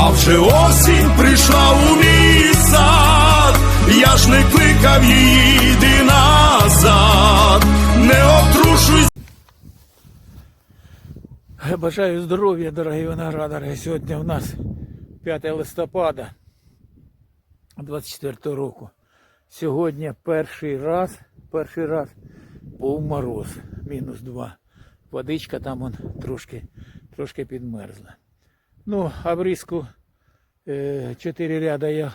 А вже осінь прийшла у мій сад, я ж не кликав її, йди назад, не обтрушуй Бажаю здоров'я, дорогі виноградари. Сьогодні у нас 5 листопада 24 року. Сьогодні перший раз, перший раз був мороз, мінус 2. Водичка там он трошки, трошки підмерзла. Ну, обрізку 4 ряда я,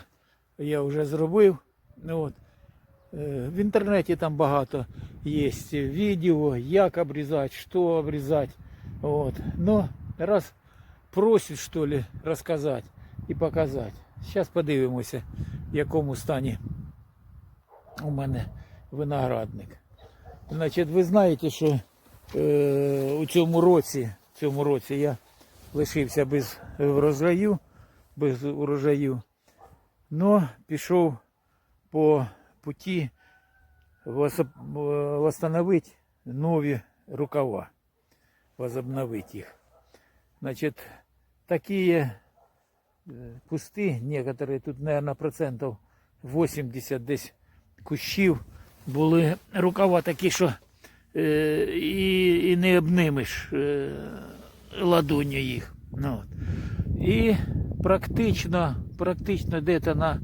я вже зробив. Ну, от. Е, В інтернеті там багато є відео, як обрізати, що обрізати. Вот. Но раз просять, що ли, розказати і показати. Зараз подивимося, в якому стані у мене виноградник. Значить, ви знаєте, що е, у цьому році, цьому році я лишився без врожаю, без урожаю. Но пішов по путі восстановити нові рукава возобновить их. Значит, такие э, кусты, некоторые тут, наверное, процентов 80 десь кущів були рукава такі, що е, і, і не обнимеш е, ладонью їх. Ну, от. І практично, практично десь на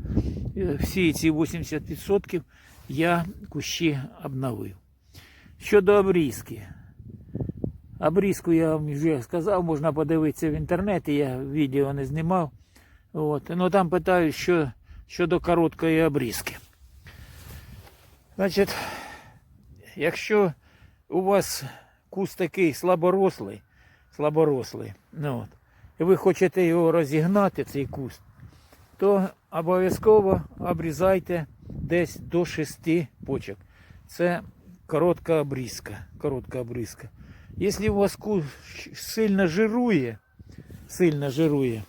е, всі ці 80% я кущі обновив. Щодо обрізки. Обрізку я вам вже сказав, можна подивитися в інтернеті, я відео не знімав. От. Ну там питають, що щодо короткої обрізки. Значить, якщо у вас куст такий слаборослий, слаборослий, ну, от, і ви хочете його розігнати, цей куст, то обов'язково обрізайте десь до 6 почок. Це коротка обрізка. Коротка обрізка. Если у вас куст сильно жирує, сильно жирує,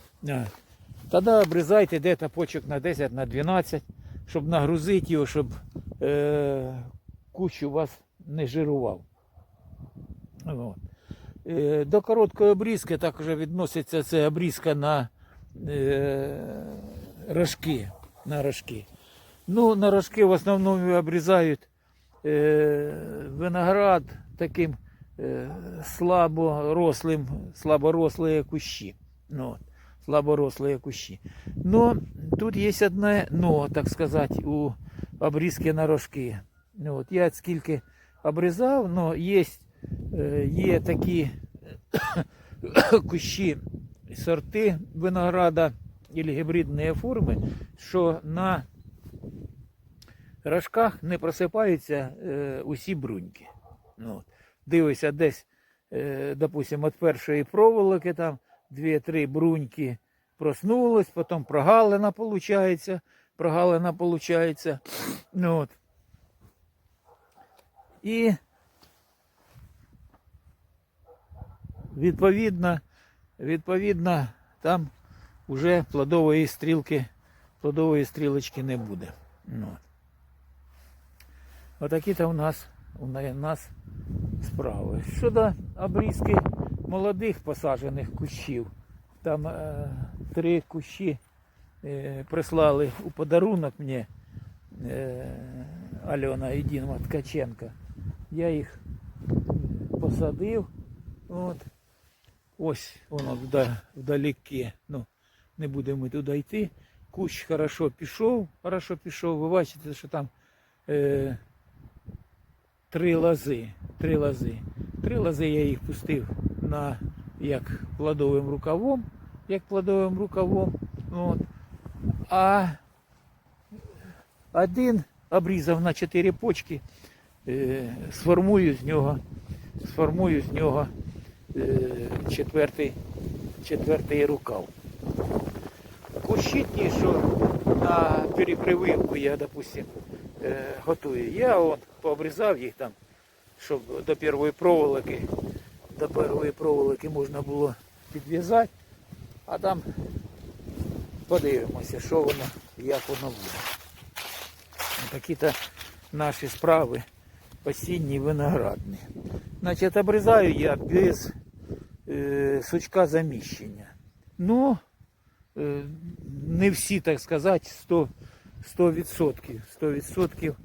тоді обрізайте где-то почок на 10, на 12, щоб нагрузити його, щоб е, кущ у вас не жирував. От. Е, до короткої обрізки також відноситься це обрізка на е, рожки. На рожки. Ну, на рожки в основному обрізають е, виноград таким слаборослим, слаборослі кущі. Ну, слаборослі кущі. Но тут є одне но, так сказати, у обрізки на рожки. Ну, от, я скільки обрізав, но є, е, є такі кущі сорти винограда або гібридні форми, що на рожках не просипаються е, усі бруньки. Ну. Дивися, десь, е, допустимо, від першої проволоки там дві-три бруньки проснулось, потім прогалина виходить, прогалина виходить. Ну, от. І відповідно, відповідно, там вже плодової стрілки, плодової стрілочки не буде. Ну, от. Отакі то у нас у нас справи. Щодо обрізки молодих посаджених кущів, там е, три кущі е, прислали у подарунок мені е, Альона і Діма Ткаченка. Я їх посадив. От. Ось воно вда- вдалеке. Ну, не будемо туди йти. Кущ хорошо пішов, хорошо пішов. Ви бачите, що там е, три лози. Три лози. Три лози я їх пустив на як плодовим рукавом, як плодовим рукавом. От. А один обрізав на чотири почки, е, сформую з нього, сформую з нього четвертий, четвертий рукав. Кущі ті, що на перепрививку я, допустим, е, готую. Я от пообрізав їх там, щоб до першої проволоки, до першої проволоки можна було підв'язати, а там подивимося, що воно, як воно буде. Такі-то наші справи осінні виноградні. Значить, обрізаю я без е, сучка заміщення. Ну, е, не всі, так сказати, 100, 100%. 100%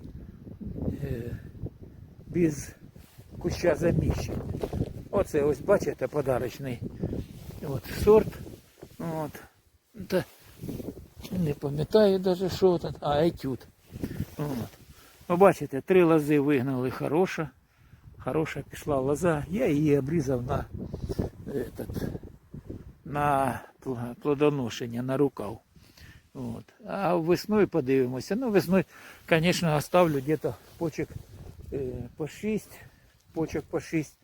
е, без куща заміщення. Оце ось бачите подарочний от, сорт. От. Та, не пам'ятаю навіть, що тут. А, етюд. От. Ви бачите, три лози вигнали хороша. Хороша пішла лоза. Я її обрізав на, этот, на плодоношення, на рукав. От. А весною подивимося. Ну, весною, звісно, оставлю где-то почек е, по 6, почек по 6,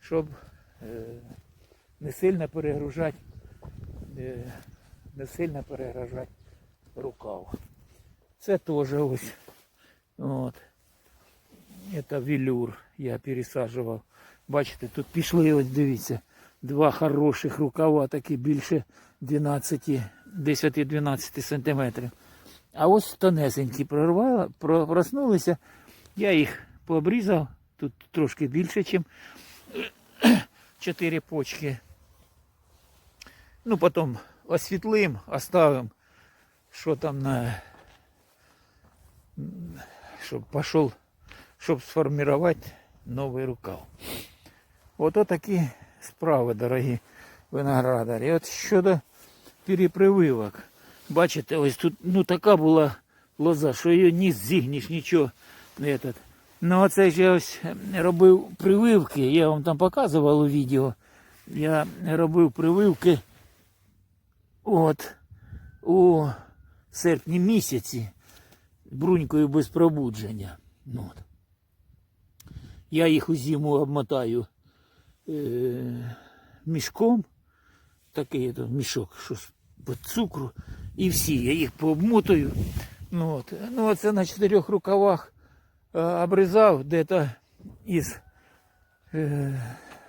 щоб е, не сильно перегружати, е, не сильно перегружати рукав. Це теж ось. От. Это велюр я пересаджував. Бачите, тут пішли, ось дивіться, два хороших рукава, такі більше 12, 10-12 сантиметрів. А ось тонесенькі прорвала, проснулися. Я їх пообрізав. Тут трошки більше, ніж 4 почки. Ну, потім освітлим, оставимо, що там на щоб пошел, щоб сформувати новий рукав. Ото такі справи, дорогі виноградарі. От щодо перепрививок. Бачите, ось тут ну, така була лоза, що її ні зігніш, нічого. Этот. Ну оце ж я ось робив прививки, я вам там показував у відео. Я робив прививки от, у серпні місяці брунькою без пробудження. Ну, от. Я їх у зиму обмотаю е- мішком, такий то мішок, що з- по цукру, і всі, я їх пообмотую. Ну, от. ну оце на чотирьох рукавах е, обрізав де-то із е-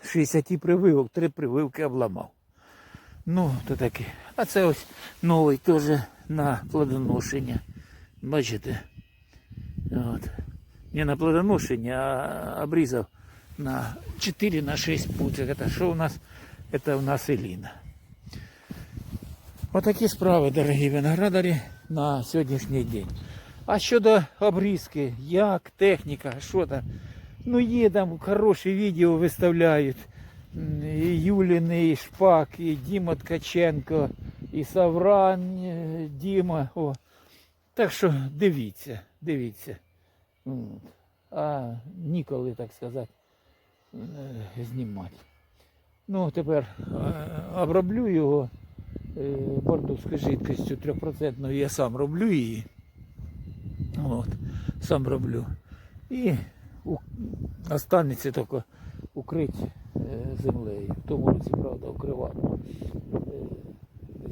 60 прививок, три прививки обламав. Ну, то таке. А це ось новий теж на плодоношення. Бачите? От. Не на плодоношення, а обрізав на 4 на 6 пуцик. Это що у нас? Это у нас Еліна. Отакі справи, дорогі виноградарі, на сьогоднішній день. А щодо обрізки, як, техніка, що там? Ну є там хороші відео виставляють. М, І Юлін, і Шпак, і Діма Ткаченко, і Савран е, Діма. О. Так що дивіться, дивіться. От. А ніколи, так сказати, е, Знімати. Ну, тепер е, оброблю його е, бордовською жидкістю 3%. Я сам роблю її. От, сам роблю. І останеться тільки укрити е, землею. В тому році, правда, укривав е,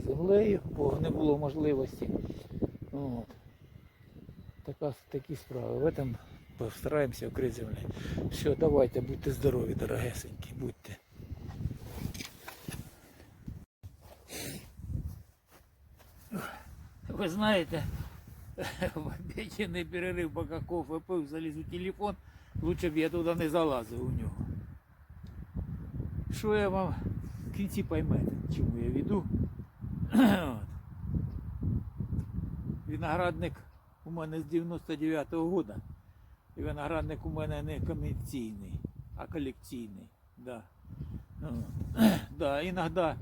землею, бо не було можливості. От. Така, такі справи. В этом постараємося укрити землю. Все, давайте, будьте здорові, дорогесенькі, будьте. Ви знаєте, в обеденний перерив, поки кофе пив, заліз телефон, лучше б я туди не залазив у нього. Що я вам в кінці поймете, чому я веду? Виноградник у мене з 99-го года. Виноградник у мене не комерційний, а колекційний. Да. Ну, да, іноді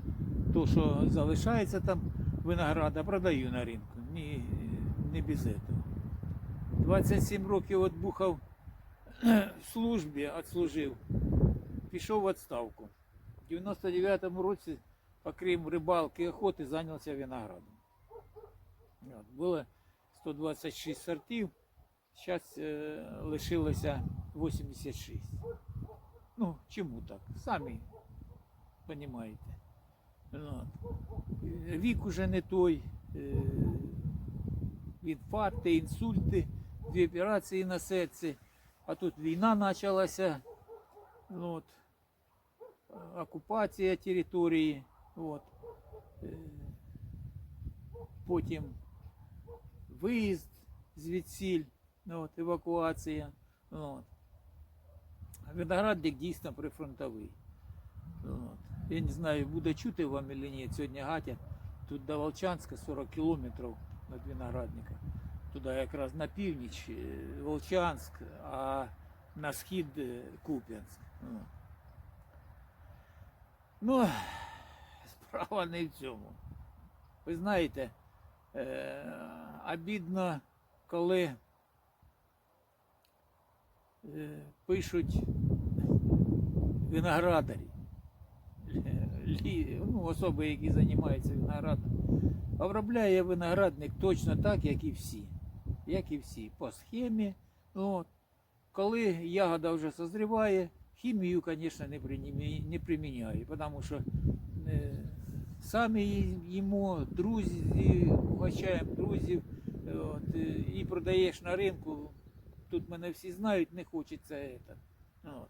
то, що залишається там винограда, продаю на ринку. Ні, не без этого. 27 років отбухав в службі, відслужив. Пішов в відставку. В 99-му році, окрім рибалки і охоти, зайнявся виноградом. Було 126 сортів, зараз е, лишилося 86. Ну, чому так? Самі розумієте. Е, Вік уже не той. е, Інфаркти, інсульти, дві операції на серці. А тут війна почалася. От. Окупація території. От. Е, Потім виїзд звідсіль, ну, от, евакуація. От. Виноградник дійсно прифронтовий. От. Я не знаю, буде чути вам чи ні, сьогодні Гатя Тут до Волчанська 40 кілометрів від виноградника. Туди якраз на північ е, Волчанськ, а на схід е, Куп'янськ. Ну. Справа не в цьому. Ви знаєте, е, обідно, коли пишуть виноградарі, ну, особи, які займаються виноградом, обробляє виноградник точно так, як і всі. Як і всі, по схемі. От. Коли ягода вже созріває, хімію, звісно, не, приміняю, тому що е, самі їмо, друзі, угощаємо друзів е, от, е, і продаєш на ринку. Тут мене всі знають, не хочеться це. От.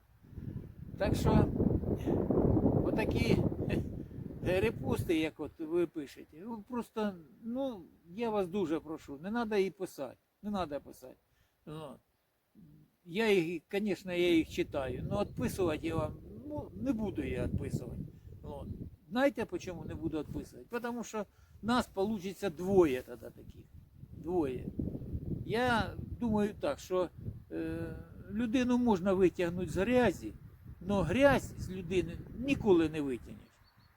Так що отакі репости, як от ви пишете, ви просто, ну, я вас дуже прошу, не треба її писати. Не треба писати. От. Я їх, звісно, я їх читаю, але відписувати я вам ну, не буду я відписувати. От. Знаєте, чому не буду відписувати? Тому що нас вийде двоє тоді таких. Двоє. Я думаю так, що е, людину можна витягнути з грязі, але грязь з людини ніколи не витягнеш.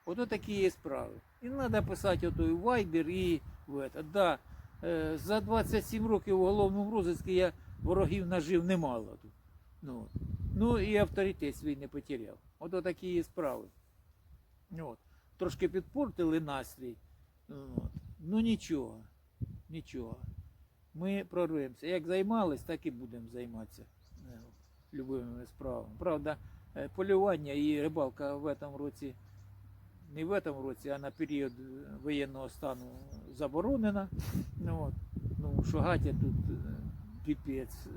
Ото такі є справи. І треба писати отой вайбер і в это. Да, е, за 27 років у головному розвитку я ворогів нажив немало тут. Ну, ну і авторитет свій не потеряв. Ото такі є справи. От. Трошки підпортили настрій. От. Ну нічого, нічого. Ми прорвемося. Як займались, так і будемо займатися е, любими справами. Правда, е, полювання і рибалка в этом році, не в этом році, а на період е, воєнного стану заборонена. Ну, от. ну шугатя тут піпець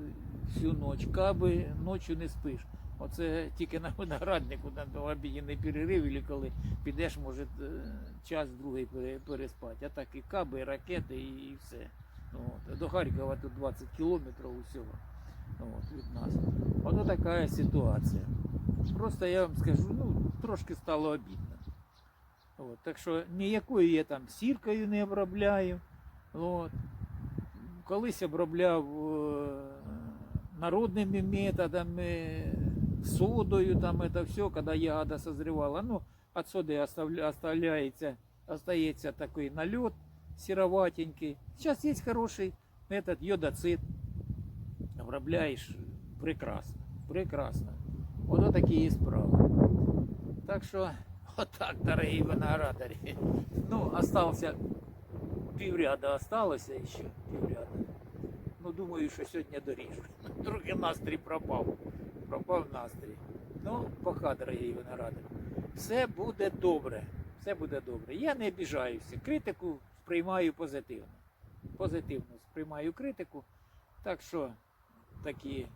всю ніч, каби ночі не спиш. Оце тільки на винограднику на обідній перерив, або коли підеш, може час другий пере- переспати. А так і каби, і ракети, і, і все. От. До Харкова тут 20 кілометрів усього ну, от, від нас. Ото така ситуація. Просто я вам скажу, ну, трошки стало обідно. От, так що ніякою я там сіркою не обробляю. От. Колись обробляв е, народними методами, содою, там это все, коли ягода созревала. Ну, от соди оставляється, остається такий нальот сероватенький. Сейчас есть хороший этот йодоцит. Обробляєш прекрасно. Прекрасно. Ото такі є справи. Так що, отак, дорогі виноградарі. Ну, остался півряда осталося ще півряда. Ну, думаю, що сьогодні доріжу. Трохи настрій пропав. Пропав настрій. Ну, пока, дорогі виноградарі. Все буде добре. Все буде добре. Я не обіжаюся. Критику сприймаю позитивно. Позитивно сприймаю критику. Так що такі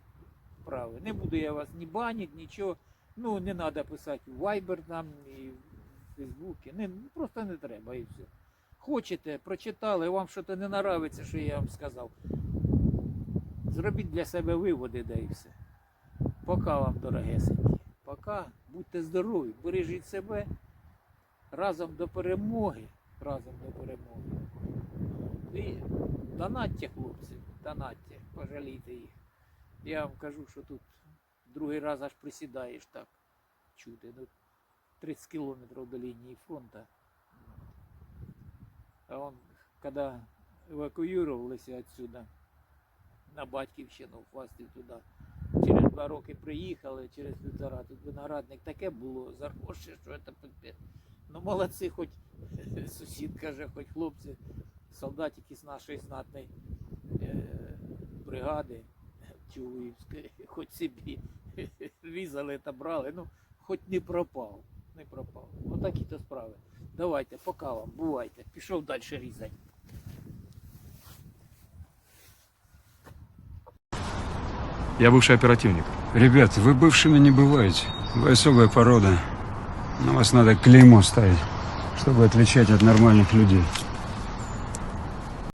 справи. Не буду я вас ні банити, нічого. Ну, не треба писати в Viber там і в Фейсбуці. Не, ну, просто не треба і все. Хочете, прочитали, вам щось не нравиться, що я вам сказав. Зробіть для себе виводи, да і все. Пока вам, дорогесенькі. Пока. Будьте здорові, бережіть себе. Разом до перемоги. Разом до перемоги. І донатьте, хлопці, донатьте, пожалійте їх. Я вам кажу, що тут другий раз аж присідаєш так. Чути. Ну, 30 кілометрів до лінії фронту. А он, когда евакуювалися отсюда на Батьківщину, в Фастів туди, через два роки приїхали, через півтора тут виноградник таке було заросше, що це пипець. Ну молодці, хоч сусід каже, хоч хлопці, солдатики з нашої знатної е, бригади Чугуївської, хоч собі різали та брали, ну хоч не пропав, не пропав. Отакі то справи. Давайте, пока вам, бувайте. Пішов далі різати. Я бывший оперативник. Ребят, вы бывшими не бываете. Вы особая порода. На вас надо клеймо ставить, чтобы отличать от нормальных людей.